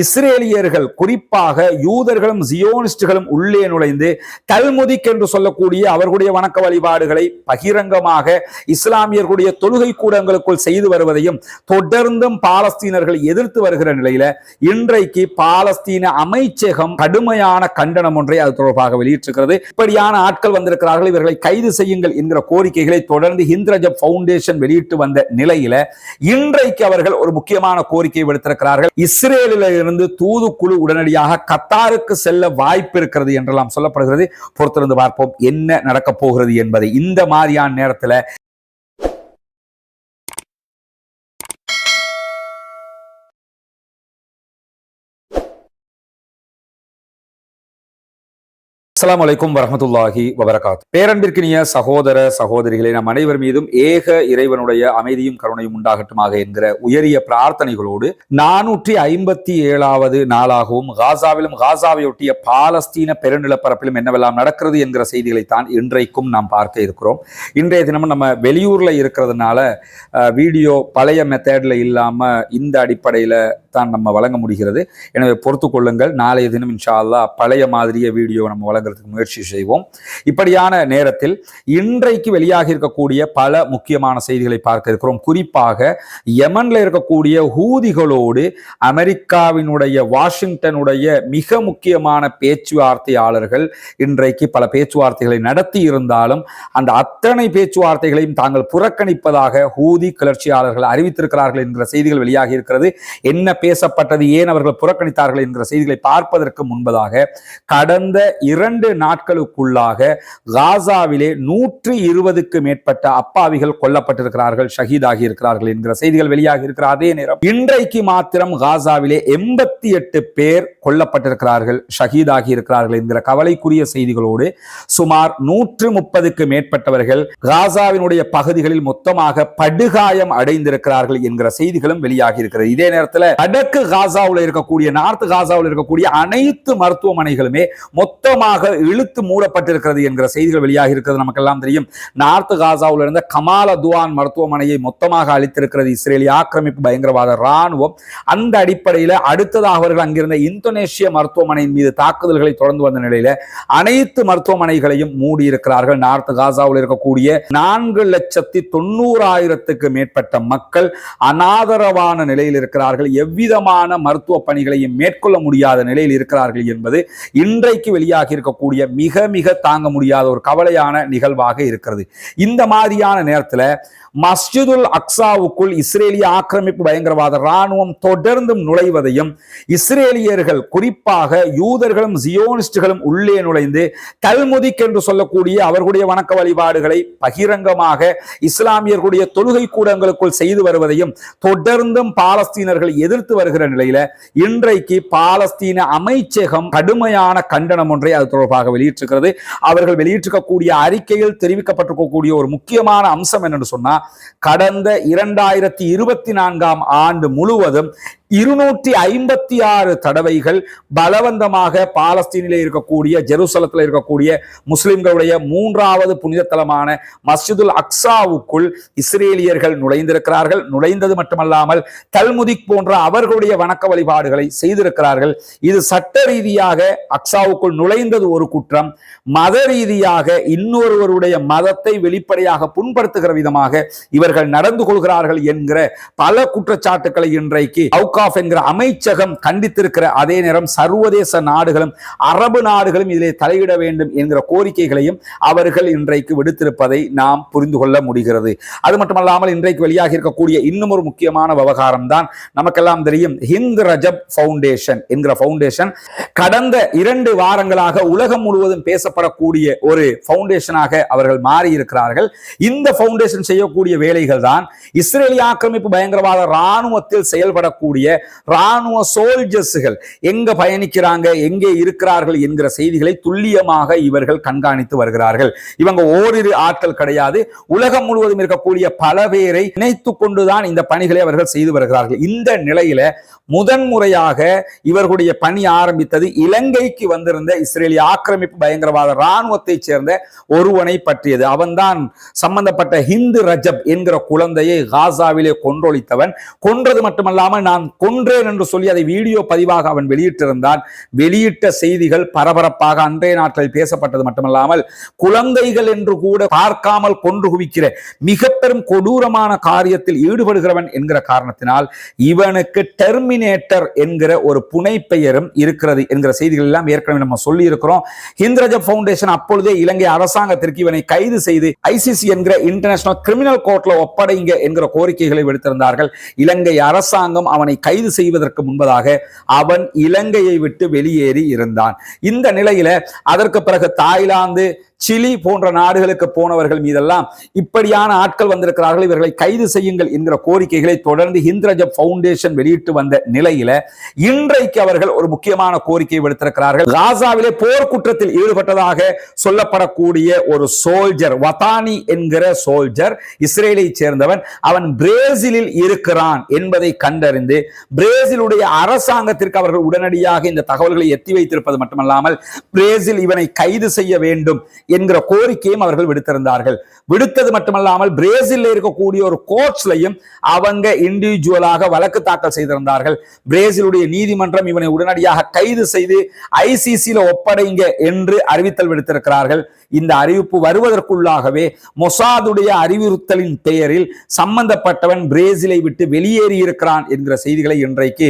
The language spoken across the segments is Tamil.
இஸ்ரேலியர்கள் குறிப்பாக யூதர்களும் ஜியோனிஸ்டுகளும் உள்ளே நுழைந்து தல்முதிக் என்று சொல்லக்கூடிய அவர்களுடைய வணக்க வழிபாடுகளை பகிரங்கமாக இஸ்லாமியர்களுடைய தொழுகை கூடங்களுக்குள் செய்து வருவதையும் தொடர்ந்தும் பாலஸ்தீனர்கள் எதிர்த்து வருகிற நிலையில இன்றைக்கு பாலஸ்தீன அமைச்சகம் கடுமையான கண்டனம் ஒன்றை அது தொடர்பாக வெளியிட்டிருக்கிறது. இப்படியான ஆட்கள் வந்திருக்கிறார்கள். இவர்களை கைது செய்யுங்கள் என்கிற கோரிக்கைகளை தொடர்ந்து ஹிந்த்ரஜப் பவுண்டேஷன் வெளியிட்டு வந்த நிலையில இன்றைக்கு அவர்கள் ஒரு முக்கியமான கோரிக்கை விடுத்திருக்கிறார்கள். இஸ்ரேலில் இருந்து தூதுக்குழு உடனடியாக கத்தாருக்கு செல்ல வாய்ப்பு இருக்கிறது என்றெல்லாம் சொல்லப்படுகிறது. பொறுத்திருந்து பார்ப்போம் என்ன நடக்கப் போகிறது என்பதை. இந்த மாதிரியான நேரத்தில் அஸ்லாம் வலைக்கும் வரமத்துல்லாஹி வபரகாத். பேரன்பிற்கினிய சகோதர சகோதரிகளை நம் அனைவர் மீதும் ஏக இறைவனுடைய அமைதியும் கருணையும் உண்டாகட்டுமாக என்கிற உயரிய பிரார்த்தனைகளோடு நானூற்றி ஐம்பத்தி ஏழாவது நாளாகவும் காசாவிலும் காசாவையொட்டிய பாலஸ்தீன பெருநிலப்பரப்பிலும் என்னவெல்லாம் நடக்கிறது என்கிற செய்திகளைத்தான் இன்றைக்கும் நாம் பார்க்க இருக்கிறோம். இன்றைய தினமும் நம்ம வெளியூர்ல இருக்கிறதுனால வீடியோ பழைய மெத்தேட்ல இல்லாம இந்த அடிப்படையில தான் நம்ம வழங்க முடிகிறது. எனவே பொறுத்து கொள்ளுங்கள். நாளைய தினம் இன்ஷா அல்லா பழைய மாதிரிய வீடியோ நம்ம வழங்க வழங்குறதுக்கு முயற்சி செய்வோம். இப்படியான நேரத்தில் இன்றைக்கு வெளியாக இருக்கக்கூடிய பல முக்கியமான செய்திகளை பார்க்க இருக்கிறோம். குறிப்பாக யமன்ல இருக்கக்கூடிய ஹூதிகளோடு அமெரிக்காவினுடைய வாஷிங்டனுடைய மிக முக்கியமான பேச்சுவார்த்தையாளர்கள் இன்றைக்கு பல பேச்சுவார்த்தைகளை நடத்தி இருந்தாலும் அந்த அத்தனை பேச்சுவார்த்தைகளையும் தாங்கள் புறக்கணிப்பதாக ஹூதி கிளர்ச்சியாளர்கள் அறிவித்திருக்கிறார்கள் என்கிற செய்திகள் வெளியாகி இருக்கிறது. என்ன பேசப்பட்டது ஏன் அவர்கள் புறக்கணித்தார்கள் என்கிற செய்திகளை பார்ப்பதற்கு முன்பதாக கடந்த இரண்டு இரண்டு நாட்களுக்குள்ளாக காசாவிலே நூற்றி இருபதுக்கு மேற்பட்ட அப்பாவிகள் கொல்லப்பட்டிருக்கிறார்கள் ஷஹீதாகி இருக்கிறார்கள் என்கிற செய்திகள் வெளியாக இருக்கிற அதே நேரம் இன்றைக்கு மாத்திரம் காசாவிலே எண்பத்தி எட்டு பேர் கொல்லப்பட்டிருக்கிறார்கள் ஷஹீதாகி இருக்கிறார்கள் என்கிற கவலைக்குரிய செய்திகளோடு சுமார் நூற்று முப்பதுக்கு மேற்பட்டவர்கள் காசாவினுடைய பகுதிகளில் மொத்தமாக படுகாயம் அடைந்திருக்கிறார்கள் என்கிற செய்திகளும் வெளியாகி இருக்கிறது. இதே நேரத்தில் வடக்கு காசாவில் இருக்கக்கூடிய நார்த் காசாவில் இருக்கக்கூடிய அனைத்து மருத்துவமனைகளுமே மொத்தமாக இழுத்து மூடப்பட்டிருக்கிறது என்கிற செய்திகள் வெளியாக இருக்கிறது நமக்கெல்லாம் தெரியும். நார்த் காசாவில் இருந்த கமால துவான் மருத்துவமனையை மொத்தமாக அளித்திருக்கிறது இஸ்ரேலிய ஆக்கிரமிப்பு பயங்கரவாத ராணுவம் அந்த அடிப்படையில் அடுத்ததாக அவர்கள் அங்கிருந்த இந்தோனேஷிய மருத்துவமனையின் மீது தாக்குதல்களை தொடர்ந்து வந்த நிலையில் அனைத்து மருத்துவமனைகளையும் மூடி இருக்கிறார்கள் நார்த் காசாவில் இருக்கக்கூடிய நான்கு லட்சத்தி தொண்ணூறாயிரத்துக்கு மேற்பட்ட மக்கள் அனாதரவான நிலையில் இருக்கிறார்கள். எவ்விதமான மருத்துவ பணிகளையும் மேற்கொள்ள முடியாத நிலையில் இருக்கிறார்கள் என்பது இன்றைக்கு வெளியாகி இருக்க இருக்கக்கூடிய மிக மிக தாங்க முடியாத ஒரு கவலையான நிகழ்வாக இருக்கிறது. இந்த மாதிரியான நேரத்தில் மஸ்ஜிதுல் அக்சாவுக்குள் இஸ்ரேலிய ஆக்கிரமிப்பு பயங்கரவாத ராணுவம் தொடர்ந்தும் நுழைவதையும் இஸ்ரேலியர்கள் குறிப்பாக யூதர்களும் ஜியோனிஸ்டுகளும் உள்ளே நுழைந்து கல்முதிக் என்று சொல்லக்கூடிய அவர்களுடைய வணக்க வழிபாடுகளை பகிரங்கமாக இஸ்லாமியர்களுடைய தொழுகை கூடங்களுக்குள் செய்து வருவதையும் தொடர்ந்தும் பாலஸ்தீனர்கள் எதிர்த்து வருகிற நிலையில இன்றைக்கு பாலஸ்தீன அமைச்சகம் கடுமையான கண்டனம் ஒன்றை அது தொடர்பாக வெளியிட்டிருக்கிறது. அவர்கள் வெளியிட்டிருக்கக்கூடிய அறிக்கையில் தெரிவிக்கப்பட்டிருக்கக்கூடிய ஒரு முக்கியமான அம்சம் என்னன்னு சொன்னா கடந்த இரண்டாயிரத்தி இருபத்தி நான்காம் ஆண்டு முழுவதும் இருநூற்றி ஐம்பத்தி ஆறு தடவைகள் பலவந்தமாக பாலஸ்தீனிலே இருக்கக்கூடிய ஜெருசலத்தில் இருக்கக்கூடிய முஸ்லிம்களுடைய மூன்றாவது புனித தலமான மஸ்ஜிதுல் அக்ஸாவுக்குள் இஸ்ரேலியர்கள் நுழைந்திருக்கிறார்கள். நுழைந்தது மட்டுமல்லாமல் தல்முதிக் போன்ற அவர்களுடைய வணக்க வழிபாடுகளை செய்திருக்கிறார்கள். இது சட்ட ரீதியாக அக்ஸாவுக்குள் நுழைந்தது ஒரு குற்றம். மத ரீதியாக இன்னொருவருடைய மதத்தை வெளிப்படையாக புண்படுத்துகிற விதமாக இவர்கள் நடந்து கொள்கிறார்கள் என்கிற பல குற்றச்சாட்டுக்களை இன்றைக்கு அவுகாஃப் என்கிற அமைச்சகம் கண்டித்திருக்கிற அதே நேரம் சர்வதேச நாடுகளும் அரபு நாடுகளும் இதிலே தலையிட வேண்டும் என்கிற கோரிக்கைகளையும் அவர்கள் இன்றைக்கு விடுத்திருப்பதை நாம் புரிந்து கொள்ள முடிகிறது. அது மட்டுமல்லாமல் இன்றைக்கு வெளியாக இருக்கக்கூடிய இன்னும் ஒரு முக்கியமான விவகாரம் தான் நமக்கெல்லாம் தெரியும். ஹிந்த் ரஜப் பவுண்டேஷன் என்கிற பவுண்டேஷன் கடந்த இரண்டு வாரங்களாக உலகம் முழுவதும் பேசப்படக்கூடிய ஒரு பவுண்டேஷனாக அவர்கள் மாறி இருக்கிறார்கள் இந்த பவுண்டேஷன் செய்யக்கூடிய வேலைகள் தான் இஸ்ரேலிய ஆக்கிரமிப்பு பயங்கரவாத இராணுவத்தில் செயல்படக்கூடிய ராணுவ சோல்ஜர்ஸுகள் எங்க பயணிக்கிறாங்க எங்கே இருக்கிறார்கள் என்கிற செய்திகளை துல்லியமாக இவர்கள் கண்காணித்து வருகிறார்கள். இவங்க ஓரிரு ஆட்கள் கிடையாது. உலகம் முழுவதும் இருக்கக்கூடிய பல பேரை இணைத்து கொண்டுதான் இந்த பணிகளை அவர்கள் செய்து வருகிறார்கள். இந்த நிலையில முதன்முறையாக இவர்களுடைய பணி ஆரம்பித்தது இலங்கைக்கு வந்திருந்த இஸ்ரேலிய ஆக்கிரமிப்பு பயங்கரவாத ராணுவத்தை சேர்ந்த ஒருவனை பற்றியது. அவன்தான் சம்பந்தப்பட்ட ஹிந்து ரஜப் என்கிற குழந்தையை காசாவிலே கொன்றொழித்தவன். கொன்றது மட்டுமல்லாமல் நான் கொன்றேன் என்று சொல்லி அதை வீடியோ பதிவாக அவன் வெளியிட்டிருந்தான். வெளியிட்ட செய்திகள் பரபரப்பாக அன்றைய நாட்களில் பேசப்பட்டது மட்டுமல்லாமல் குழந்தைகள் என்று கூட பார்க்காமல் கொன்று குவிக்கிற மிக பெரும் கொடூரமான காரியத்தில் ஈடுபடுகிறவன் என்கிற காரணத்தினால் இவனுக்கு டெர்மினேட்டர் என்கிற ஒரு புனை பெயரும் இருக்கிறது என்கிற செய்திகள் எல்லாம் ஏற்கனவே நம்ம சொல்லி இருக்கிறோம் இந்திரஜ பவுண்டேஷன் அப்பொழுதே இலங்கை அரசாங்கத்திற்கு இவனை கைது செய்து ஐசிசி என்கிற இன்டர்நேஷனல் கிரிமினல் கோர்ட்ல ஒப்படைங்க என்கிற கோரிக்கைகளை விடுத்திருந்தார்கள். இலங்கை அரசாங்கம் அவனை கைது செய்வதற்கு முன்பதாக அவன் இலங்கையை விட்டு வெளியேறி இருந்தான். இந்த நிலையில அதற்கு பிறகு தாய்லாந்து சிலி போன்ற நாடுகளுக்கு போனவர்கள் மீதெல்லாம் இப்படியான ஆட்கள் வந்திருக்கிறார்கள். இவர்களை கைது செய்யுங்கள் என்கிற கோரிக்கைகளை தொடர்ந்து ஹிந்த்ரஜ பவுண்டேஷன் வெளியிட்டு வந்த நிலையில இன்றைக்கு அவர்கள் ஒரு முக்கியமான கோரிக்கை விடுத்திருக்கிறார்கள். காசாவிலே போர்க்குற்றத்தில் ஈடுபட்டதாக சொல்லப்படக்கூடிய ஒரு சோல்ஜர் வதானி என்கிற சோல்ஜர் இஸ்ரேலை சேர்ந்தவன் அவன் பிரேசிலில் இருக்கிறான் என்பதை கண்டறிந்து பிரேசிலுடைய அரசாங்கத்திற்கு அவர்கள் உடனடியாக இந்த தகவல்களை எத்தி வைத்திருப்பது மட்டுமல்லாமல் பிரேசில் இவனை கைது செய்ய வேண்டும் என்கிற கோரிக்கையும் அவர்கள் விடுத்திருந்தார்கள். விடுத்தது மட்டுமல்லாமல் பிரேசிலில் இருக்கக்கூடிய ஒரு கோர்ட்ஸ்லையும் அவங்க இண்டிவிஜுவலாக வழக்கு தாக்கல் செய்திருந்தார்கள். பிரேசிலுடைய நீதிமன்றம் இவனை உடனடியாக கைது செய்து ஐசிசியில ஒப்படைங்க என்று அறிவித்தல் விடுத்திருக்கிறார்கள். இந்த அறிவிப்பு வருவதற்குள்ளாகவே மொசாதுடைய அறிவுறுத்தலின் பெயரில் சம்பந்தப்பட்டவன் பிரேசிலை விட்டு வெளியேறி இருக்கிறான் என்கிற செய்திகளை இன்றைக்கு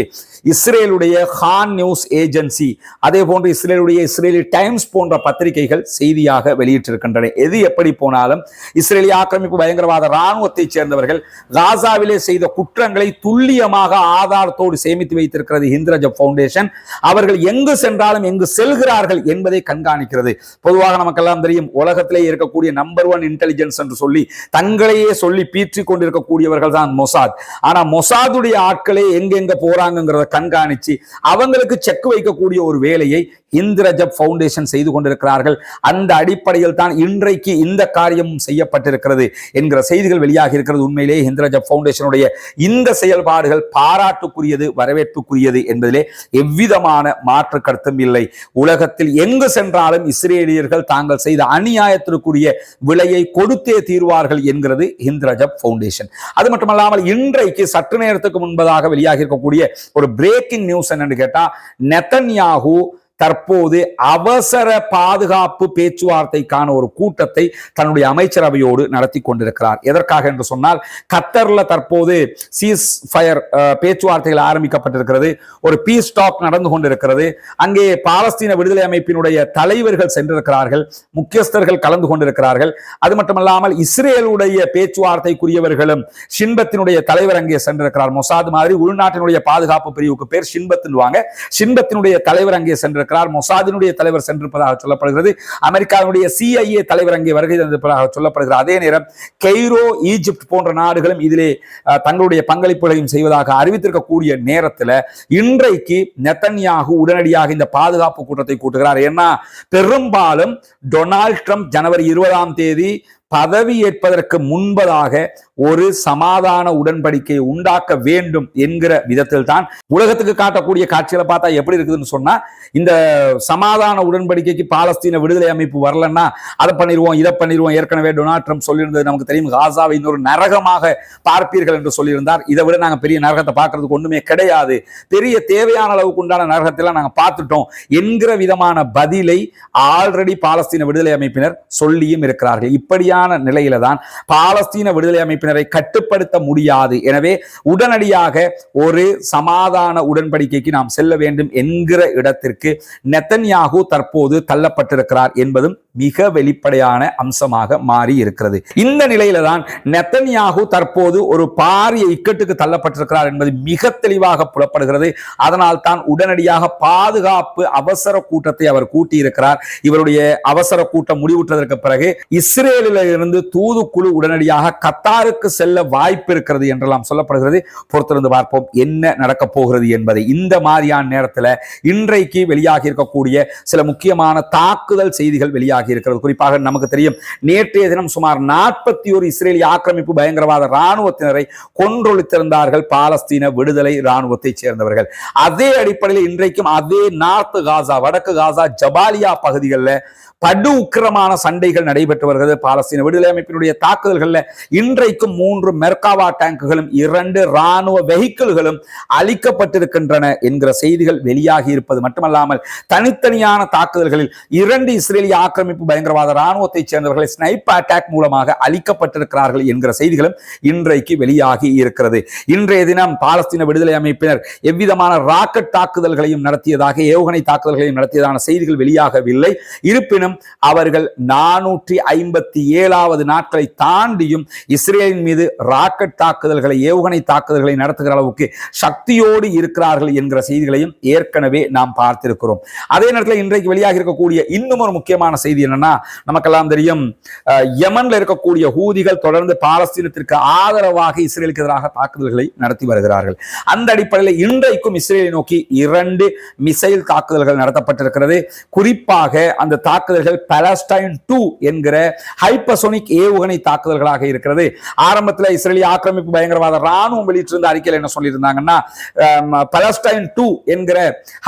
இஸ்ரேலுடைய ஹான் நியூஸ் ஏஜென்சி அதே போன்று இஸ்ரேலுடைய இஸ்ரேலி டைம்ஸ் போன்ற பத்திரிகைகள் செய்தியாக வெளியிட்டிருக்கின்றன. எது எப்படி போனாலும் இஸ்ரேலிய ஆக்கிரமிப்பு பயங்கரவாத இராணுவத்தைச் சேர்ந்தவர்கள் காசாவிலே செய்த குற்றங்களை துல்லியமாக ஆதாரத்தோடு சேமித்து வைத்திருக்கிறது ஹிந்த்ரஜ பவுண்டேஷன் அவர்கள் எங்கு சென்றாலும் எங்கு செல்கிறார்கள் என்பதை கண்காணிக்கிறது. பொதுவாக நமக்கெல்லாம் தெரியும் உலகத்திலே இருக்கக்கூடிய நம்பர் ஒன் இன்டெலிஜென்ஸ் என்று சொல்லி தங்களையே சொல்லி பீற்றி கொண்டிருக்கக்கூடியவர்கள் தான் மொசாத். ஆனா மொசாதுடைய ஆட்களே எங்கெங்க போறாங்கிறத கண்காணிச்சு அவங்களுக்கு செக் வைக்கக்கூடிய ஒரு வேலையை இந்திரஜப் பவுண்டேஷன் செய்து கொண்டிருக்கிறார்கள். அந்த அடிப்படையில் தான் இன்றைக்கு இந்த காரியமும் செய்யப்பட்டிருக்கிறது என்கிற செய்திகள் வெளியாகி இருக்கிறது. உண்மையிலே இந்திரஜப் பவுண்டேஷனுடைய இந்த செயல்பாடுகள் பாராட்டுக்குரியது வரவேற்புக்குரியது என்பதிலே எவ்விதமான மாற்று கருத்தும் இல்லை. உலகத்தில் எங்கு சென்றாலும் இஸ்ரேலியர்கள் தாங்கள் செய்த அநியாயத்திற்குரிய விலையை கொடுத்தே தீர்வார்கள் என்கிறது இந்திரஜப் பவுண்டேஷன் அது மட்டுமல்லாமல் இன்றைக்கு சற்று நேரத்துக்கு முன்பதாக வெளியாகி இருக்கக்கூடிய ஒரு பிரேக்கிங் நியூஸ் என்னன்னு கேட்டா நெத்தன்யாகு தற்போது அவசர பாதுகாப்பு பேச்சுவார்த்தைக்கான ஒரு கூட்டத்தை தன்னுடைய அமைச்சரவையோடு நடத்தி கொண்டிருக்கிறார். எதற்காக என்று சொன்னால் கத்தர்ல தற்போது சீஸ் ஃபயர் பேச்சுவார்த்தைகள் ஆரம்பிக்கப்பட்டிருக்கிறது. ஒரு பீஸ் டாக் நடந்து கொண்டிருக்கிறது. அங்கே பாலஸ்தீன விடுதலை அமைப்பினுடைய தலைவர்கள் சென்றிருக்கிறார்கள். முக்கியஸ்தர்கள் கலந்து கொண்டிருக்கிறார்கள். அது மட்டுமல்லாமல் இஸ்ரேலுடைய பேச்சுவார்த்தைக்குரியவர்களும் ஷின்பத்தினுடைய தலைவர் அங்கே சென்றிருக்கிறார். மொசாத் மாதிரி உள்நாட்டினுடைய பாதுகாப்பு பிரிவுக்கு பேர் ஷின்பத்துவாங்க ஷின்பத்தினுடைய தலைவர் அங்கே சென்றிருக்கிறார். மொசாதினுடைய தலைவர் சென்றிருப்பதாக சொல்லப்படுகிறது. அமெரிக்காவினுடைய சிஐஏ தலைவர் அங்கே வருகை தந்திருப்பதாக சொல்லப்படுகிறது. அதே நேரம் கெய்ரோ ஈஜிப்ட் போன்ற நாடுகளும் இதிலே தங்களுடைய பங்களிப்புகளையும் செய்வதாக அறிவித்திருக்கக்கூடிய நேரத்தில் இன்றைக்கு நெத்தன்யாகு உடனடியாக இந்த பாதுகாப்பு கூட்டத்தை கூட்டுகிறார். ஏன்னா பெரும்பாலும் டொனால்ட் ட்ரம்ப் ஜனவரி இருபதாம் தேதி பதவி ஏற்பதற்கு முன்பதாக ஒரு சமாதான உடன்படிக்கையை உண்டாக்க வேண்டும் என்கிற விதத்தில் தான் உலகத்துக்கு காட்டக்கூடிய காட்சிகளை பார்த்தா எப்படி இருக்குதுன்னு சொன்னா இந்த சமாதான உடன்படிக்கைக்கு பாலஸ்தீன விடுதலை அமைப்பு வரலன்னா அதை பண்ணிடுவோம் இதை பண்ணிடுவோம் ஏற்கனவே டொனால்ட் ட்ரம்ப் சொல்லியிருந்தது நமக்கு தெரியும் காசாவை இன்னொரு நரகமாக பார்ப்பீர்கள் என்று சொல்லியிருந்தார். இதை விட நாங்கள் பெரிய நரகத்தை பார்க்கறதுக்கு ஒண்ணுமே கிடையாது. பெரிய தேவையான அளவுக்கு உண்டான நரகத்தெல்லாம் நாங்கள் பார்த்துட்டோம் என்கிற விதமான பதிலை ஆல்ரெடி பாலஸ்தீன விடுதலை அமைப்பினர் சொல்லியும் இருக்கிறார்கள். இப்படியா இப்படியான நிலையில தான் பாலஸ்தீன விடுதலை அமைப்பினரை கட்டுப்படுத்த முடியாது. எனவே உடனடியாக ஒரு சமாதான உடன்படிக்கைக்கு நாம் செல்ல வேண்டும் என்கிற இடத்திற்கு நெத்தன்யாகு தற்போது தள்ளப்பட்டிருக்கிறார் என்பதும் மிக வெளிப்படையான அம்சமாக மாறி இருக்கிறது. இந்த நிலையில தான் நெத்தன்யாகு தற்போது ஒரு பாரிய இக்கட்டுக்கு தள்ளப்பட்டிருக்கிறார் என்பது மிக தெளிவாக புலப்படுகிறது. அதனால் தான் உடனடியாக பாதுகாப்பு அவசர கூட்டத்தை அவர் கூட்டியிருக்கிறார். இவருடைய அவசர கூட்டம் முடிவுற்றதற்கு பிறகு இஸ்ரேலில் இருந்து தூதுக்குழு உடனடியாக கத்தாருக்கு செல்ல வாய்ப்பு இருக்கிறது என்றெல்லாம் சொல்லப்படுகிறது. பொறுத்திருந்து பார்ப்போம் என்ன நடக்கப் போகிறது என்பதை. இந்த மாதிரியான நேரத்தில் இன்றைக்கு வெளியாகி இருக்கக்கூடிய சில முக்கியமான தாக்குதல் செய்திகள் வெளியாகி வெளியாகி இருக்கிறது. குறிப்பாக நமக்கு தெரியும் நேற்றைய தினம் சுமார் நாற்பத்தி ஒரு இஸ்ரேலிய ஆக்கிரமிப்பு பயங்கரவாத இராணுவத்தினரை கொன்றொழித்திருந்தார்கள் பாலஸ்தீன விடுதலை இராணுவத்தைச் சேர்ந்தவர்கள். அதே அடிப்படையில் இன்றைக்கும் அதே நார்த் காசா வடக்கு காசா ஜபாலியா பகுதிகளில் படு உக்கிரமான சண்டைகள் நடைபெற்று வருகிறது. பாலஸ்தீன விடுதலை அமைப்பினுடைய தாக்குதல்களில் இன்றைக்கும் மூன்று மெர்காவா டேங்குகளும் இரண்டு ராணுவ வெஹிக்கிள்களும் அளிக்கப்பட்டிருக்கின்றன என்கிற செய்திகள் வெளியாகி இருப்பது மட்டுமல்லாமல் தனித்தனியான தாக்குதல்களில் இரண்டு இஸ்ரேலிய ஆக்கிரமிப்பு பயங்கரவாத ராணுவத்தைச் சேர்ந்தவர்களை ஸ்னைப் அட்டாக் மூலமாக அளிக்கப்பட்டிருக்கிறார்கள் என்கிற செய்திகளும் இன்றைக்கு வெளியாகி இருக்கிறது. இன்றைய தினம் பாலஸ்தீன விடுதலை அமைப்பினர் எவ்விதமான ராக்கெட் தாக்குதல்களையும் நடத்தியதாக ஏவுகணை தாக்குதல்களையும் நடத்தியதான செய்திகள் வெளியாகவில்லை. இருப்பினும் அவர்கள் நானூற்றி ஐம்பத்தி ஏழாவது நாட்களை தாண்டியும் இஸ்ரேலின் மீது ராக்கெட் தாக்குதல்களை ஏவுகணை தாக்குதல்களை நடத்துகிற அளவுக்கு சக்தியோடு இருக்கிறார்கள் என்கிற செய்திகளையும் ஏற்கனவே நாம் பார்த்திருக்கிறோம். அதே நேரத்தில் இன்றைக்கு வெளியாக இருக்கக்கூடிய இன்னும் ஒரு முக்கியமான செய்தி என்னன்னா நமக்கெல்லாம் தெரியும் யமன்ல இருக்கக்கூடிய ஹூதிகள் தொடர்ந்து பாலஸ்தீனத்திற்கு ஆதரவாக இஸ்ரேலுக்கு எதிராக தாக்குதல்களை நடத்தி வருகிறார்கள். அந்த அடிப்படையில் இன்றைக்கும் இஸ்ரேலை நோக்கி இரண்டு மிசைல் தாக்குதல்கள் நடத்தப்பட்டிருக்கிறது. குறிப்பாக அந்த தாக்குதல் தாக்குதல்கள் பலஸ்டைன் டூ என்கிற ஹைப்பசோனிக் ஏவுகணை தாக்குதல்களாக இருக்கிறது. ஆரம்பத்தில் இஸ்ரேலிய ஆக்கிரமிப்பு பயங்கரவாத ராணுவம் வெளியிட்டிருந்த அறிக்கையில் என்ன சொல்லியிருந்தாங்கன்னா பலஸ்டைன் டூ என்கிற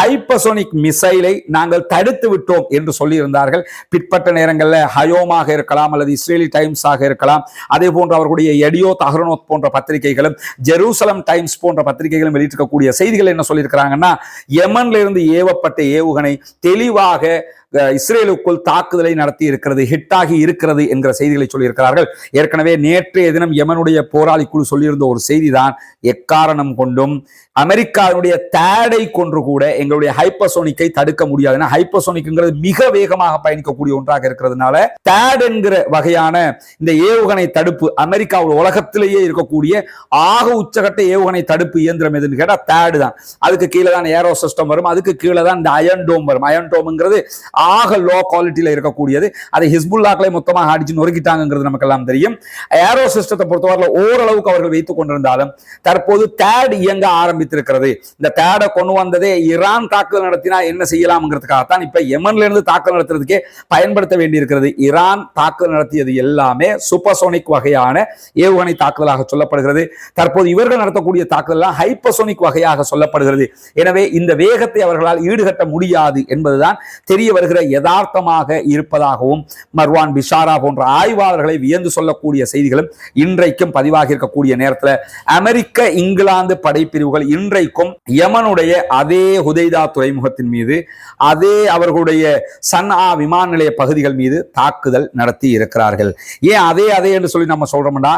ஹைப்பசோனிக் மிசைலை நாங்கள் தடுத்து விட்டோம் என்று சொல்லியிருந்தார்கள். பிற்பட்ட நேரங்களில் ஹயோமாக இருக்கலாம் அல்லது இஸ்ரேலி டைம்ஸ் ஆக இருக்கலாம். அதே போன்று அவர்களுடைய எடியோ தஹரனோத் போன்ற பத்திரிகைகளும் ஜெருசலம் டைம்ஸ் போன்ற பத்திரிகைகளும் வெளியிட்டிருக்கக்கூடிய செய்திகள் என்ன சொல்லியிருக்கிறாங்கன்னா யமன்ல இருந்து ஏவப்பட்ட ஏவுகணை தெளிவாக இஸ்ரேலுக்குள் தாக்குதலை நடத்தி இருக்கிறது ஹிட்டாகி இருக்கிறது என்கிற செய்திகளை சொல்லியிருக்கிறார்கள். ஏற்கனவே நேற்றைய தினம் யமனுடைய போராளி குழு சொல்லியிருந்த ஒரு செய்திதான் எக்காரணம் கொண்டும் அமெரிக்காவுடைய தேடை கொன்று கூட எங்களுடைய ஹைப்பசோனிக்கை தடுக்க முடியாது. ஏன்னா ஹைப்பசோனிக்ங்கிறது மிக வேகமாக பயணிக்கக்கூடிய ஒன்றாக இருக்கிறதுனால தேட் என்கிற வகையான இந்த ஏவுகணை தடுப்பு அமெரிக்காவோட உலகத்திலேயே இருக்கக்கூடிய ஆக உச்சகட்ட ஏவுகணை தடுப்பு இயந்திரம் எதுன்னு கேட்டால் தேடு தான் அதுக்கு கீழே தான் ஏரோ சிஸ்டம் வரும். அதுக்கு கீழே தான் இந்த அயன் டோம் வரும். அயன் டோம்ங்கிறது ஆக லோ குவாலிட்டியில் இருக்கக்கூடியது. அதை ஹிஸ்புல்லாக்களை மொத்தமாக அடிச்சு நொறுக்கிட்டாங்கிறது நமக்கு எல்லாம் தெரியும். ஏரோ சிஸ்டத்தை பொறுத்தவரையில் ஓரளவுக்கு அவர்கள் வைத்துக் கொண்டிருந்தாலும் தற்போது தேட் இயங்க ஆரம்பித்திருக்கிறது. இந்த தேடை கொண்டு வந்ததே ஈரான் தாக்குதல் நடத்தினா என்ன செய்யலாம்ங்கிறதுக்காகத்தான் இப்ப யமன்ல இருந்து தாக்குதல் நடத்துறதுக்கே பயன்படுத்த வேண்டியிருக்கிறது. ஈரான் தாக்குதல் நடத்தியது எல்லாமே சூப்பர்சோனிக் வகையான ஏவுகணை தாக்குதலாக சொல்லப்படுகிறது. தற்போது இவர்கள் நடத்தக்கூடிய தாக்குதல் ஹைப்பர்சோனிக் வகையாக சொல்லப்படுகிறது. எனவே இந்த வேகத்தை அவர்களால் ஈடுகட்ட முடியாது என்பதுதான் தெரிய வருகிறது வருகிற யதார்த்தமாக இருப்பதாகவும் மர்வான் பிஷாரா போன்ற ஆய்வாளர்களை வியந்து சொல்லக்கூடிய செய்திகளும் இன்றைக்கும் பதிவாகி இருக்கக்கூடிய நேரத்தில். அமெரிக்க இங்கிலாந்து படைப்பிரிவுகள் இன்றைக்கும் யமனுடைய அதே ஹுதைதா துறைமுகத்தின் மீது அதே அவர்களுடைய சன்ஆ விமான நிலைய பகுதிகள் மீது தாக்குதல் நடத்தி இருக்கிறார்கள். ஏன் அதே அதே என்று சொல்லி நம்ம சொல்றோம்னா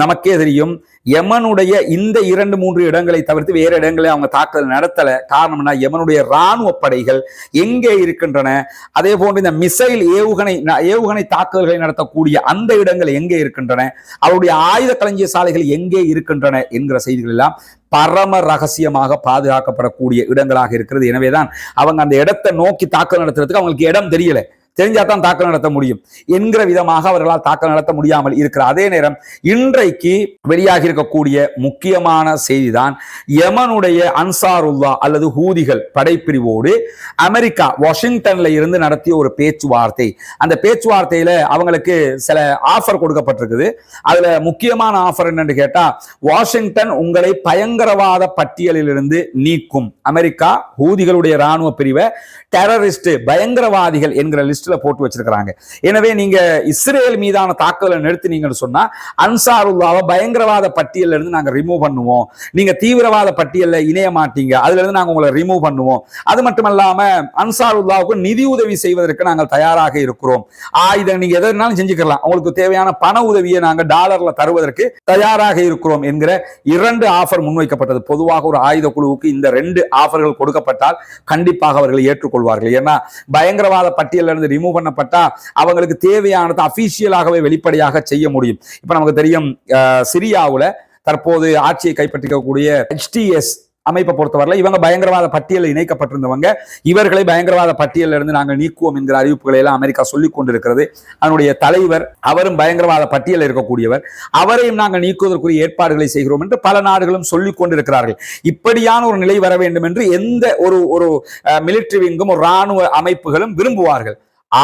நமக்கே தெரியும். யமனுடைய இந்த இரண்டு மூன்று இடங்களை தவிர்த்து வேறு இடங்களை அவங்க தாக்குதல் நடத்தல. காரணம்னா யமனுடைய இராணுவ படைகள் எங்கே இருக்கின்றன? அதே போன்று இந்த மிசைல் ஏவுகணை ஏவுகணை தாக்குதல்களை நடத்தக்கூடிய அந்த இடங்கள் எங்கே இருக்கின்றன? அவருடைய ஆயுத களஞ்சிய சாலைகள் எங்கே இருக்கின்றன? என்கிற செய்திகள் எல்லாம் பரம ரகசியமாக பாதுகாக்கப்படக்கூடிய இடங்களாக இருக்கிறது. எனவேதான் அவங்க அந்த இடத்தை நோக்கி தாக்குதல் நடத்துறதுக்கு அவங்களுக்கு இடம் தெரியலை. தெரிஞ்சாதான் தாக்கல் நடத்த முடியும் என்கிற விதமாக அவர்களால் தாக்கல் நடத்த முடியாமல் இருக்கிற அதே நேரம் இன்றைக்கு வெளியாகி இருக்கக்கூடிய முக்கியமான செய்திதான் யமனுடைய அன்சாருல்லா அல்லது ஹூதிகள் படைப்பிரிவோடு அமெரிக்கா வாஷிங்டன்ல இருந்து நடத்திய ஒரு பேச்சுவார்த்தை. அந்த பேச்சுவார்த்தையில அவங்களுக்கு சில ஆஃபர் கொடுக்கப்பட்டிருக்குது. அதுல முக்கியமான ஆஃபர் என்னன்னு கேட்டா வாஷிங்டன் உங்களை பயங்கரவாத பட்டியலிலிருந்து நீக்கும். அமெரிக்கா ஹூதிகளுடைய ராணுவ பிரிவை டெரரிஸ்ட் பயங்கரவாதிகள் என்கிற லிஸ்ட்ல போட்டு வச்சிருக்கிறாங்க. எனவே நீங்க இஸ்ரேல் மீதான தாக்குதலை நிறுத்தினீங்கன்னு சொன்னா அன்சாருல்லாவை பயங்கரவாத பட்டியல இருந்து நாங்க ரிமூவ் பண்ணுவோம். நீங்க தீவிரவாத பட்டியல்ல இணைய மாட்டீங்க. அதுல இருந்து நாங்க உங்களை ரிமூவ் பண்ணுவோம். அது மட்டும் இல்லாம அன்சாருல்லாவுக்கு நிதி உதவி செய்வதற்கு நாங்கள் தயாராக இருக்கிறோம். ஆயுதம் நீங்க எதனாலும் செஞ்சுக்கலாம். உங்களுக்கு தேவையான பண உதவியை நாங்க டாலர்ல தருவதற்கு தயாராக இருக்கிறோம் என்கிற இரண்டு ஆஃபர் முன்வைக்கப்பட்டது. பொதுவாக ஒரு ஆயுத குழுவுக்கு இந்த ரெண்டு ஆஃபர்கள் கொடுக்கப்பட்டால் கண்டிப்பாக அவர்கள் ஏற்றுக்கொள்வார்கள். ஏன்னா பயங்கரவாத பட்டியலில் இருந்து ரிமூவ் பண்ணப்பட்டா அவங்களுக்கு தேவையானது அபிஷியலாகவே வெளிப்படையாக செய்ய முடியும். இப்ப நமக்கு தெரியும் சிரியாவுல தற்போது ஆட்சியை கைப்பற்றிக்கக்கூடிய ஹெச்டிஎஸ் அமைப்பை பொறுத்தவரையில் இவங்க பயங்கரவாத பட்டியலில் இணைக்கப்பட்டிருந்தவங்க. இவர்களை பயங்கரவாத பட்டியலில் இருந்து நாங்கள் நீக்குவோம் என்கிற அறிவிப்புகளை எல்லாம் அமெரிக்கா சொல்லிக் கொண்டிருக்கிறது. அதனுடைய தலைவர் அவரும் பயங்கரவாத பட்டியலில் இருக்கக்கூடியவர். அவரையும் நாங்கள் நீக்குவதற்குரிய ஏற்பாடுகளை செய்கிறோம் என்று பல நாடுகளும் சொல்லிக் கொண்டிருக்கிறார்கள். இப்படியான ஒரு நிலை வர வேண்டும் என்று எந்த ஒரு ஒரு மிலிட்ரி விங்கும் ஒரு இராணுவ அமைப்புகளும் விரும்புவார்கள்.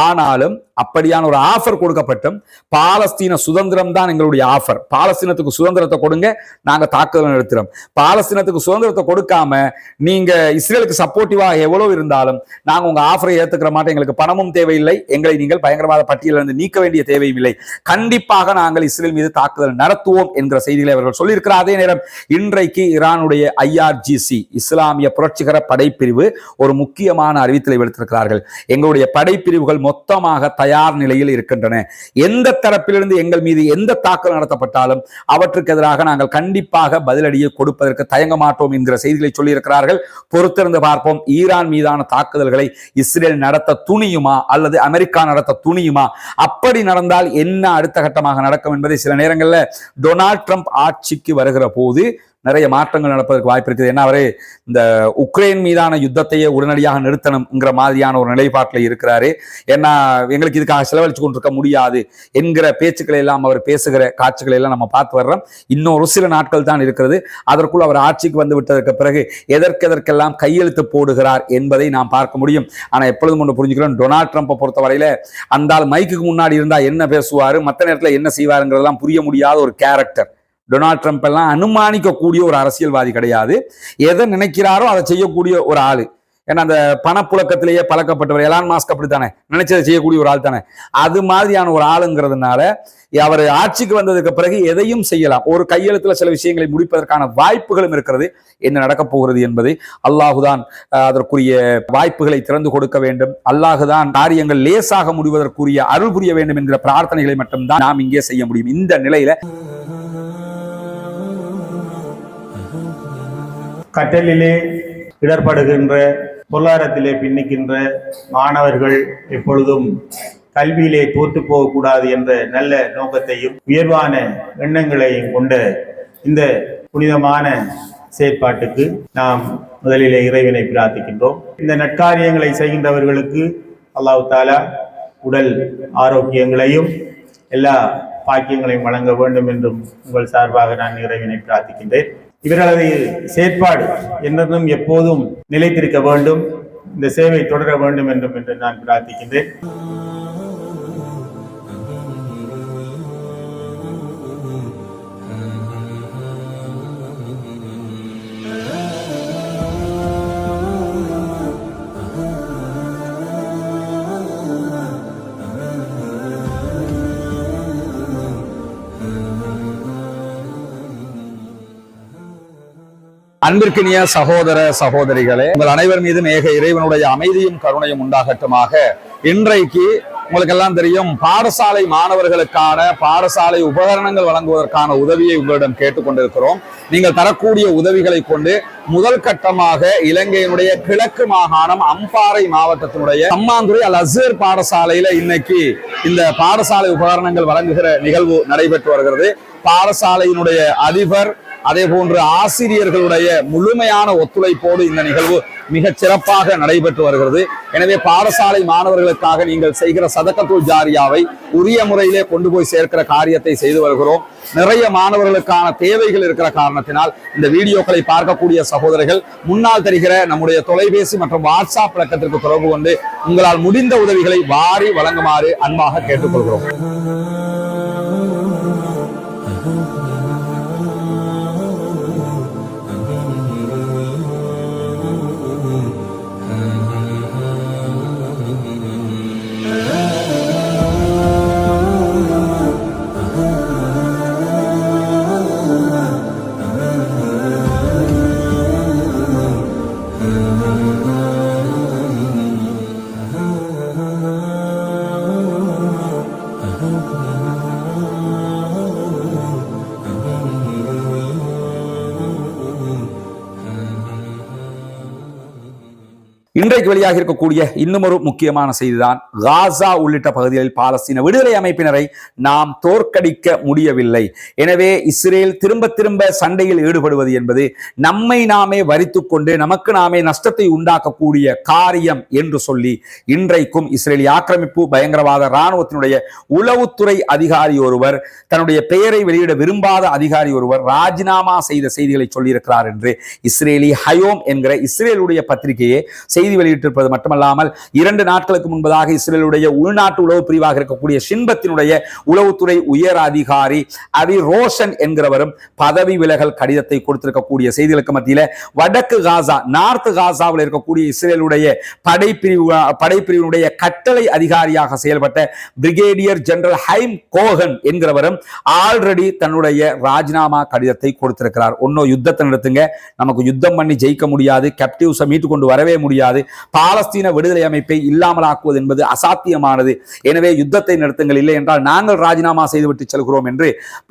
ஆனாலும் அப்படியான ஒரு ஆஃபர் கொடுக்கப்பட்டும். பாலஸ்தீன சுதந்திரம் தான் எங்களுடைய ஆஃபர் பாலஸ்தீனத்துக்கு சுதந்திரத்தை கொடுங்க நாங்க தாக்குதல் நடத்துறோம். பாலஸ்தீனத்துக்கு சுதந்திரத்தை கொடுக்காம நீங்க இஸ்ரேலுக்கு சப்போர்ட்டிவாக எவ்வளவு இருந்தாலும் நாங்க உங்க ஆஃபரை ஏத்துக்கிற மாட்டோம். எங்களுக்கு பணமும் தேவையில்லை. எங்களை நீங்கள் பயங்கரவாத பட்டியலிருந்து நீக்க வேண்டிய தேவையும் இல்லை. கண்டிப்பாக நாங்கள் இஸ்ரேல் மீது தாக்குதல் நடத்துவோம் என்கிற செய்திகளை அவர்கள் சொல்லியிருக்கிறார். அதே நேரம் இன்றைக்கு ஈரானுடைய ஐஆர்ஜிசி இஸ்லாமிய புரட்சிகர படைப்பிரிவு ஒரு முக்கியமான அறிவித்தலை விடுத்திருக்கிறார்கள். எங்களுடைய படைப்பிரிவுகள் மொத்தமாக தயார் நிலையில் இருக்கின்றன. எந்த தரப்பிலிருந்து எங்கள் மீது எந்த தாக்குதல் நடத்தப்பட்டாலும் அவற்றுக்கு எதிராக நாங்கள் கண்டிப்பாக பதிலடியை கொடுப்பதற்கு தயங்க மாட்டோம் என்கிற செய்திகளை சொல்லியிருக்கிறார்கள். பொறுத்திருந்து பார்ப்போம். ஈரான் மீதான தாக்குதல்களை இஸ்ரேல் நடத்த துணியுமா அல்லது அமெரிக்கா நடத்த துணியுமா? அப்படி நடந்தால் என்ன அடுத்த கட்டமாக நடக்கும் என்பதை சில நேரங்களில் டொனால்ட் ட்ரம்ப் ஆட்சிக்கு வருகிற போது நிறைய மாற்றங்கள் நடப்பதற்கு வாய்ப்பு இருக்குது. ஏன்னா அவரே இந்த உக்ரைன் மீதான யுத்தத்தையே உடனடியாக நிறுத்தணுங்கிற மாதிரியான ஒரு நிலைப்பாட்டில் இருக்கிறாரு. ஏன்னா எங்களுக்கு இதுக்காக செலவழிச்சு கொண்டிருக்க முடியாது என்கிற பேச்சுக்களை எல்லாம் அவர் பேசுகிற காட்சிகளை எல்லாம் நம்ம பார்த்து வர்றோம். இன்னொரு சில நாட்கள் தான் இருக்கிறது. அதற்குள் அவர் ஆட்சிக்கு வந்து விட்டதற்கு பிறகு எதற்கெதற்கெல்லாம் கையெழுத்து போடுகிறார் என்பதை நாம் பார்க்க முடியும். ஆனால் எப்பொழுதும் ஒன்று புரிஞ்சுக்கிறோம் டொனால்ட் ட்ரம்ப்பை பொறுத்தவரையில் அந்த ஆள் மைக்குக்கு முன்னாடி இருந்தால் என்ன பேசுவார் மற்ற நேரத்தில் என்ன செய்வாருங்கிறதெல்லாம் புரிய முடியாத ஒரு கேரக்டர் டொனால்ட் ட்ரம்ப் எல்லாம் அனுமானிக்கக்கூடிய ஒரு அரசியல்வாதி கிடையாது. எதை நினைக்கிறாரோ அதை செய்யக்கூடிய ஒரு ஆள். ஏன்னா அந்த பணப்புழக்கத்திலேயே பழக்கப்பட்டவர் எலான் மாஸ்க் அப்படித்தானே? நினைச்சதை செய்யக்கூடிய ஒரு ஆள் தானே? அது மாதிரியான ஒரு ஆளுங்கிறதுனால அவர் ஆட்சிக்கு வந்ததுக்கு பிறகு எதையும் செய்யலாம். ஒரு கையெழுத்துல சில விஷயங்களை முடிப்பதற்கான வாய்ப்புகளும் இருக்கிறது. என்ன நடக்கப் போகிறது என்பதை அல்லாஹுதான் அதற்குரிய வாய்ப்புகளை திறந்து கொடுக்க வேண்டும். அல்லாஹுதான் காரியங்கள் லேசாக முடிவதற்குரிய அருள் புரிய வேண்டும் என்கிற பிரார்த்தனைகளை மட்டும்தான் நாம் இங்கே செய்ய முடியும். இந்த நிலையில கற்றலிலே இடர்படுகின்ற பொருளாதாரத்திலே பின்னிக்கின்ற மாணவர்கள் எப்பொழுதும் கல்வியிலே தோற்று போகக்கூடாது என்ற நல்ல நோக்கத்தையும் உயர்வான எண்ணங்களையும் கொண்ட இந்த புனிதமான செயற்பாட்டுக்கு நாம் முதலிலே இறைவனை பிரார்த்திக்கின்றோம். இந்த நற்காரியங்களை செய்கின்றவர்களுக்கு அல்லாஹு தாலா உடல் ஆரோக்கியங்களையும் எல்லா பாக்கியங்களையும் வழங்க வேண்டும் என்றும் உங்கள் சார்பாக நான் இறைவனை பிரார்த்திக்கின்றேன். இவர்களது செயற்பாடு என்றதும் எப்போதும் நிலைத்திருக்க வேண்டும் இந்த சேவை தொடர வேண்டும் என்றும் என்று நான் பிரார்த்திக்கின்றேன். அன்பிற்கினிய சகோதர சகோதரிகளே உங்கள் அனைவர் மீதும் ஏக இறைவனுடைய அமைதியும் கருணையும் உண்டாகட்டுமாக. இன்றைக்கு உங்களுக்கு எல்லாம் தெரியும் பாடசாலை மாணவர்களுக்கான பாடசாலை உபகரணங்கள் வழங்குவதற்கான உதவியை உங்களிடம் கேட்டுக்கொண்டிருக்கிறோம். நீங்கள் தரக்கூடிய உதவிகளை கொண்டு முதல் கட்டமாக இலங்கையினுடைய கிழக்கு மாகாணம் அம்பாறை மாவட்டத்தினுடைய அம்மாந்துறை அல் அசர் பாடசாலையில இன்னைக்கு இந்த பாடசாலை உபகரணங்கள் வழங்குகிற நிகழ்வு நடைபெற்று வருகிறது. பாடசாலையினுடைய அதிபர் அதே போன்று ஆசிரியர்களுடைய முழுமையான ஒத்துழைப்போடு இந்த நிகழ்வு மிகச் சிறப்பாக நடைபெற்று வருகிறது. எனவே பாடசாலை மாணவர்களுக்காக நீங்கள் செய்கிற சதக்கத்துள் ஜாரியாவை உரிய முறையிலே கொண்டு போய் சேர்க்கிற காரியத்தை செய்து வருகிறோம். நிறைய மாணவர்களுக்கான தேவைகள் இருக்கிற காரணத்தினால் இந்த வீடியோக்களை பார்க்கக்கூடிய சகோதரிகள் முன்னால் தெரிகிற நம்முடைய தொலைபேசி மற்றும் வாட்ஸ்அப் பழக்கத்திற்கு தொடர்பு கொண்டு உங்களால் முடிந்த உதவிகளை வாரி வழங்குமாறு அன்பாக கேட்டுக்கொள்கிறோம். இன்றைக்கு வெளியாக இருக்கக்கூடிய இன்னும் ஒரு முக்கியமான செய்திதான் காசா உள்ளிட்ட பகுதிகளில் பாலஸ்தீன விடுதலை அமைப்பினரை நாம் தோற்கடிக்க முடியவில்லை. எனவே இஸ்ரேல் திரும்ப திரும்ப சண்டையில் ஈடுபடுவது என்பது நம்மை நாமே வரித்து கொண்டு நமக்கு நாமே நஷ்டத்தை உண்டாக்கக்கூடிய காரியம் என்று சொல்லி இன்றைக்கும் இஸ்ரேலிய ஆக்கிரமிப்பு பயங்கரவாத இராணுவத்தினுடைய உளவுத்துறை அதிகாரி ஒருவர் தன்னுடைய பெயரை வெளியிட விரும்பாத அதிகாரி ஒருவர் ராஜினாமா செய்த செய்திகளை சொல்லியிருக்கிறார் என்று இஸ்ரேலி ஹயோம் என்கிற இஸ்ரேலுடைய பத்திரிகையை செய்தி வெளியிட்டிருப்பது மட்டுமல்லாமல் இரண்டு நாட்களுக்கு முன்பதாக இஸ்ரேலுடைய உள்நாட்டு உளவு பிரிவாக இருக்கக்கூடிய சின்பத்தினுடைய உளவுத்துறை உயர் அதிகாரி அரி ரோஷன் என்கிறவரும் பதவி விலகல் கடிதத்தை கொடுத்திருக்கக்கூடிய செய்திகளுக்கு மத்தியில் வடக்கு காசா நார்த் காசாவில் இருக்கக்கூடிய இஸ்ரேலுடைய படைப்பிரிவு படைப்பிரிவினுடைய கட்டளை அதிகாரியாக செயல்பட்ட பிரிகேடியர் ஜெனரல் ஹைம் கோஹன் என்கிறவரும் ஆல்ரெடி தன்னுடைய ராஜினாமா கடிதத்தை கொடுத்திருக்கிறார். ஒன்னும் யுத்தத்தை நடத்துங்க. நமக்கு யுத்தம் பண்ணி ஜெயிக்க முடியாது. கேப்டிவ்ஸை மீட்டு கொண்டு வரவே முடியாது. பாலஸ்தீன விடுதலை அமைப்பை இல்லாமலாக்குவது என்பது அசாத்தியமானது. எனவே யுத்தத்தை நிறுத்துங்கள். இல்லை என்றால் நாங்கள் ராஜினாமா செய்துவிட்டு செல்கிறோம் என்று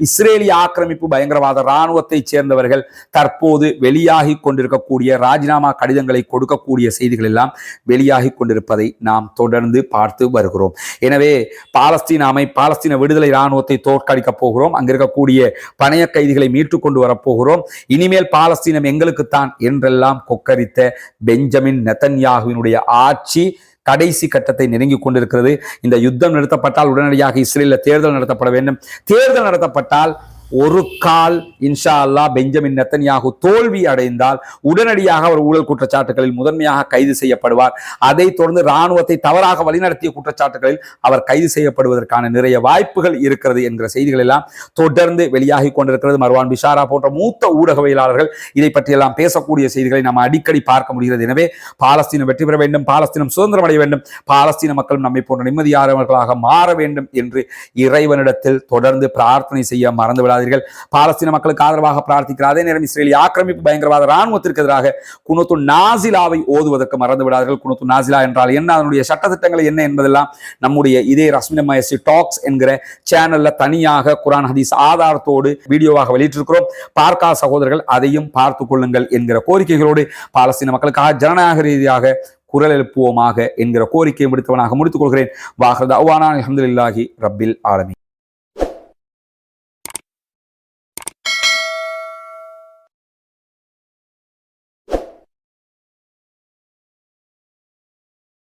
இஸ்ரேலிய ஆக்கிரமிப்பு பயங்கரவாத இராணுவத்தைச் சேர்ந்தவர்கள் தற்போது வெளியாகி கொண்டிருக்கக்கூடிய ராஜினாமா கடிதங்களை கொடுக்கக்கூடிய செய்திகள் எல்லாம் வெளியாகி கொண்டிருப்பதை நாம் தொடர்ந்து பார்த்து வருகிறோம். எனவே பாலஸ்தீன அமை பாலஸ்தீன விடுதலை இராணுவத்தை தோற்கடிக்கப் போகிறோம். அங்கிருக்கக்கூடிய பணைய கைதிகளை மீட்டுக் கொண்டு வரப்போகிறோம் இனிமேல் பாலஸ்தீனம் எங்களுக்குத்தான் என்றெல்லாம் கொக்கரித்த பெஞ்சமின் நெத்தன்யாகுவினுடைய ஆட்சி கடைசி கட்டத்தை நெருங்கி கொண்டிருக்கிறது. இந்த யுத்தம் நிறுத்தப்பட்டால் உடனடியாக இஸ்ரேலில் தேர்தல் நடத்தப்பட வேண்டும். தேர்தல் நடத்தப்பட்டால் ஒரு கால் இன்ஷா அல்லாஹ் பெஞ்சமின் நெத்தன்யாகு தோல்வி அடைந்தால் உடனடியாக அவர் ஊழல் குற்றச்சாட்டுகளில் முதன்மையாக கைது செய்யப்படுவார். அதைத் தொடர்ந்து ராணுவத்தை தவறாக வழிநடத்திய குற்றச்சாட்டுகளில் அவர் கைது செய்யப்படுவதற்கான நிறைய வாய்ப்புகள் இருக்கிறது என்கிற செய்திகள் எல்லாம் தொடர்ந்து வெளியாகி கொண்டிருக்கிறது. மர்வான் பிஷாரா போன்ற மூத்த ஊடகவியலாளர்கள் இதை பற்றியெல்லாம் பேசக்கூடிய செய்திகளை நாம் அடிக்கடி பார்க்க முடிகிறது. எனவே பாலஸ்தீனம் வெற்றி பெற வேண்டும் பாலஸ்தீனம் சுதந்திரம் அடைய வேண்டும் பாலஸ்தீன மக்களும் நம்மை போன்ற நிம்மதியானவர்களாக மாற வேண்டும் என்று இறைவனிடத்தில் தொடர்ந்து பிரார்த்தனை செய்ய மறந்து விடாதீர்கள் பாலஸ்தீன மக்களுக்கு ஆதரவாக பிரார்த்திக்கிறார். அதே நேரம் இஸ்ரேலிய ஆக்கிரமிப்பு பயங்கரவாத ராணுவத்திற்கு எதிராக குணத்து நாசிலாவை ஓதுவதற்கு மறந்து விடாதீர்கள் குனத்து நாசிலா என்றால் என்ன? அதனுடைய சட்டத்திட்டங்கள் என்ன என்பதெல்லாம் நம்முடைய இதே ரஸ்மினமயசி டாக்ஸ் என்கிற சேனல்ல தனியாக குரான் ஹதீஸ் ஆதாரத்தோடு வீடியோவாக வெளியிட்டிருக்கிறோம். பார்க்கா சகோதரர்கள் அதையும் பார்த்துக் கொள்ளுங்கள் என்கிற கோரிக்கைகளோடு பாலஸ்தீன மக்களுக்காக ஜனநாயக ரீதியாக குரல் எழுப்புவோமாக என்கிற கோரிக்கையை முடித்தவனாக முடித்துக் கொள்கிறேன். வாகரத் அவானா அஹமதுல்லாஹி ரப்பில் ஆலமி